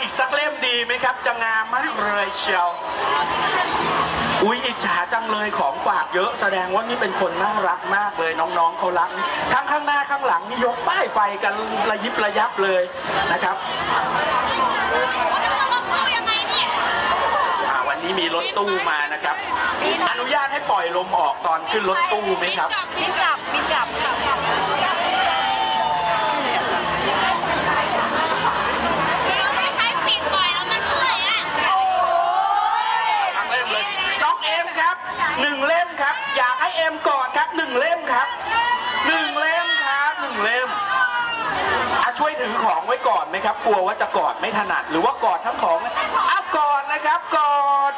อีกสักเล่มดีไหมครับ จะงามมากเลยเชียว อุ้ยอิจฉาจังเลยของฝากเยอะ แสดงว่านี่เป็นคนน่ารักมากเลยน้องๆเขารัก ทั้งข้างหน้าข้างหลังนี่ยกป้ายไฟกันระยิบระยับเลยนะครับเขาจะขึ้นรถตู้ยังไงเนี่ยอ่าวันนี้มีรถตู้มานะครับ อนุญาตให้ปล่อยลมออกตอนขึ้นรถตู้ไหมครับบินกลับบินกลับเราไม่ใช้ปีกปล่อยแล้วมันเมื่อยอะ ทั้งเล่มเลยน้องเอ็มครับหนึ่งเล่มครับ อยากให้เอ็มกอดครับหนึ่งเล่มครับหนึ่งเล่มครับหนึ่งเล่มอะ ช่วยถือของไว้ก่อนไหมครับ กลัวว่าจะกอดไม่ถนัด หรือว่ากอดทั้งของอ้าวกอดนะครับกอด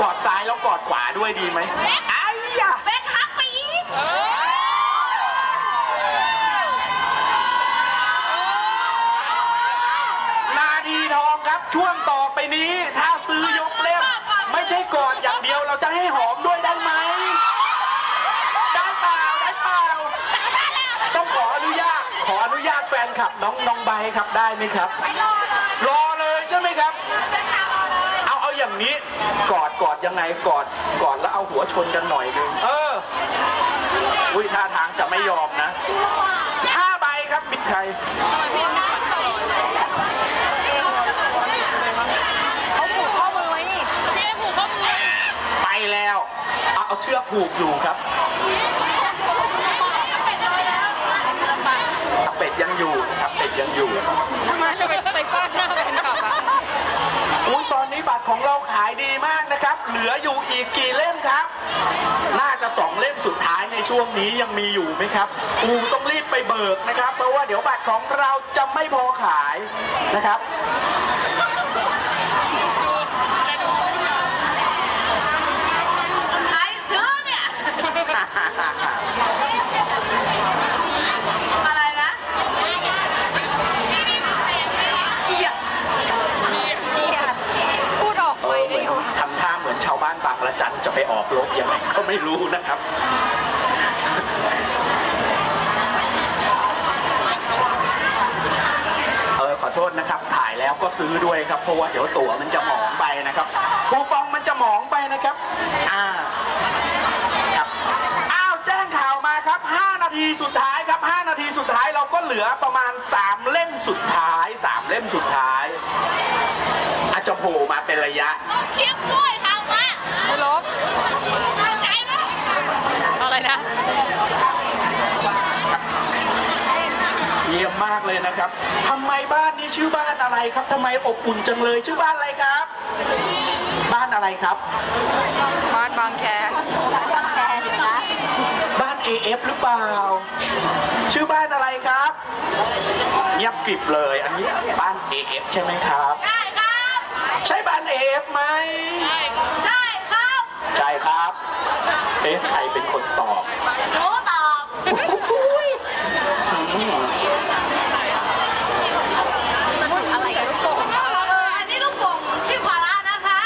กอดซ้ายแล้วกอดขวาด้วยดีไหมไอ้ยะเบ๊กฮักไปอีก นาดีทองครับช่วงต่อไปนี้ ถ้าซื้อยกเล่ม ไม่ใช่กอดอย่างเดียวเราจะให้หอมด้วยได้ไหมได้เปล่าได้เปล่า ต้องขออนุญาต ขออนุญาตแฟน คลับ น้องน้องใบครับได้ไหมครับไปรอเลยรอเลยใช่ไหมครับเป็นทางรอเลยเอาเอาอย่างนี้กอดกอดยังไงกอดกอดแล้วเอาหัวชนกันหน่อยหนึงเอออุ้ยท่าทางจะไม่ยอมนะห้าใบครับมิดใครเขาผูกข้อมือไว้นี่นี่ผูกข้อมือไปแล้วเอาเอาเชือกผูกอยู่ครับอาเป็ดยังอยู่ครับเป็ดยังอยู่ มาจะไปไปฟาดหน้าแฟนคลับอะ อุ้ยตอนนี้บัตรของเราขายดีมากนะครับ เห ลืออยู่อีกกี่เล่มครับ น่าจะสองเล่มสุดท้ายในช่วงนี้ยังมีอยู่ไหมครับอูต้องรีบไปเบิกนะครับ เพราะว่าเดี๋ยวบัตรของเราจะไม่พอขายนะครับ ใครซื้อเนี่ย อะไรนะเกียร์เกียร์ พูดออก เอ ไป อ ได้อยู่ ทำท่าเหมือนชาว บ้านบางละจันจะไปออกรบยังไงก็ไม่รู้นะครับเออขอโทษนะครับ ถ่ายแล้วก็ซื้อด้วยครับ เพราะว่าเดี๋ยวตั๋วมันจะหมองไปนะครับคูปองมันจะหมองไปนะครับ อ่าครับอ้าวแจ้งข่าวมาครับ 5 นาทีสุดท้ายครับ 5 นาทีสุดท้ายเราก็เหลือประมาณ 3 เล่มสุดท้าย 3 เล่มสุดท้ายอาจจะโผล่มาเป็นระยะลบคลิปด้วยทำมา ไม่ลบ เข้าใจไหม อะไรนะ เยี่ยมมาก เลยนะครับทำไมบ้านนี้ชื่อบ้านอะไรครับทำไมอบอุ่นจังเลย ชื่อบ้านอะไรครับ บ้านอะไรครับ บ้านบางแคต้องแชร์สินะบ้าน AF หรือเปล่า ชื่อบ้านอะไรครับ เงียบกริบเลย อันนี้บ้าน AF ใช่ไหมครับได้ครับใช่บ้าน AF ไหมใช่ครับใช่ครับเอ๊ะใครเป็นคนตอบ หนูตอบ อืม อะไรกับลูกโป่งเอออันนี้ลูกโป่งชื่อภาระนะคะ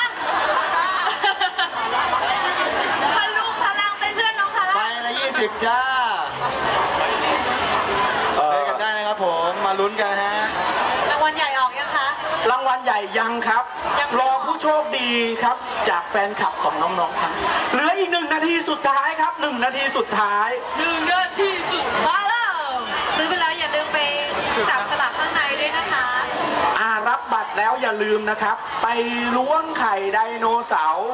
พลุงพลังเป็นเพื่อนน้องภาระ ไปละยี่สิบ จ้าเอ่เจออกันได้นะครับผมมาลุ้นกันฮะ รางวัลใหญ่ออกยังคะ รางวัลใหญ่ยังครับ ยังรอผู้โชคดีครับ จากแฟนคลับของน้องๆครับเหลืออีกหนึ่งนาทีสุดท้ายครับหนึ่งนาทีสุดท้าย หนึ่งนาทีสุดท้ายแล้วซื้อไปแล้วอย่าลืมไปจับสลักข้างในด้วยนะคะอ่ารับบัตรแล้วอย่าลืมนะครับ ไปล้วงไข่ไดโนเสาร์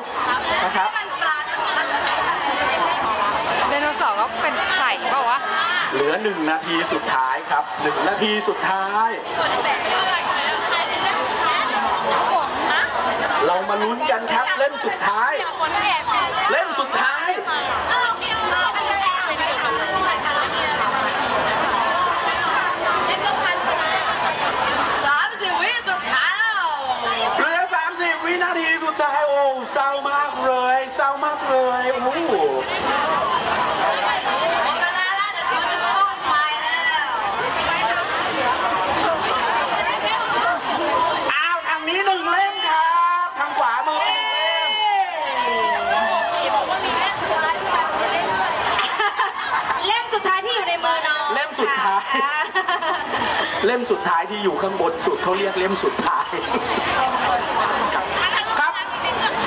นะครับ มันปลาชัด ไดโน เสาร์ก็เป็นไข่เปล่าวะเหลือหนึ่งนาทีสุดท้ายครับหนึ่งนาทีสุดท้าย เรามาลุ้นกันครับเล่มสุดท้ายๆคนแอบเล่มสุดท้ายสามสิบวิสุดท้ายแล้วเหลือ30วินาทีสุดท้ายโอ้เศร้ามากเลยเศร้ามากเลยโอ้โห หมดเวลาแล้วเดี๋ยวเขาจะต้องไปแล้ว อ้าวทางนี้หนึ่งเล่มครับ ทางขวามือหนึ่งเล่ม เล่ม สุดท้ายที่อยู่ในมือน้องเล่มสุดท้ายค่ะเล่มสุดท้ายที่อยู่ข้างบนสุดเขาเรียกเล่มสุดท้ายครับ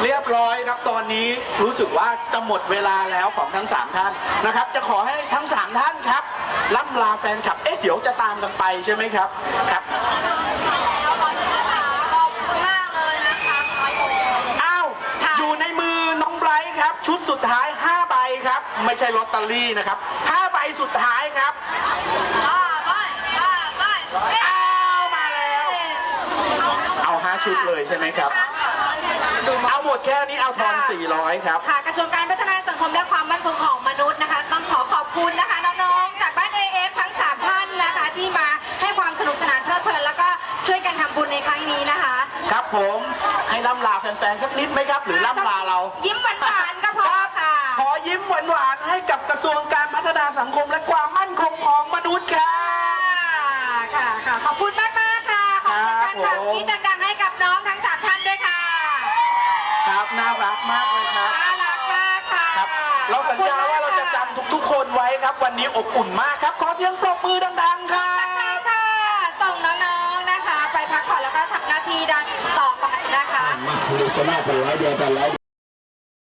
เรียบร้อยครับตอนนี้รู้สึกว่าจะหมดเวลาแล้วของทั้งสามท่านนะครับ จะขอให้ทั้งสามท่านครับล่ำลาแฟนคลับเอ๊ะเดี๋ยวจะตามกันไปใช่ไหมครับครับขอบคุณมากเลยนะคะขอให้อ้าวค่ะอยู่ในมือน้องไบรท์ครับ ชุดสุดท้าย5ใบ ครับ ไม่ใช่ลอตเตอรี่นะครับ5ใบสุดท้ายครับอ่าไปอ่าไปอ้าวมาแล้ว เอา5ชุดเลยใช่ไหมครับ เอาหมดแค่นี้เอาทอน400 ครับ ค่ะกระทรวงการพัฒนาสังคมและความมั่นคงของมนุษย์นะคะ ต้องขอขอบคุณนะคะน้องๆ จากบ้าน AF ทั้ง3ท่านนะคะที่มาให้ความสนุกสนานเพลิดเพลินแล้วก็ช่วยกันทำบุญในครั้งนี้นะคะ ครับผมให้ล่ำลาแฟนๆสักนิดไหมครับ หรือล่ำลาเรา ยิ้มหวานๆก็พอค่ะขอ ยิ้มหวานๆให้กับกระทรวงการพัฒนาสังคมและความมั่นคงของมนุษย์ครับ ค่ะค่ะขอบคุณมากมากๆค่ะ ขอเชิญครับคำผมกรีดดังๆให้กับน้องทั้งสามท่านด้วยค่ะครับน่ารักมากเลยครับน่ารักมากค่ะครับ เราสัญญาว่าเราจะจำทุกๆ คนไว้ครับ วันนี้อบอุ่นมากครับ ขอเสียงปรบมือดังๆครัค่ะบค่ะส่งน้องๆนะคะ ไปพักผ่อนแล้วก็ทำหน้าที่ด้านต่อไปนะคะดูจะน่าเป็นร้อยเดียวกันร้อย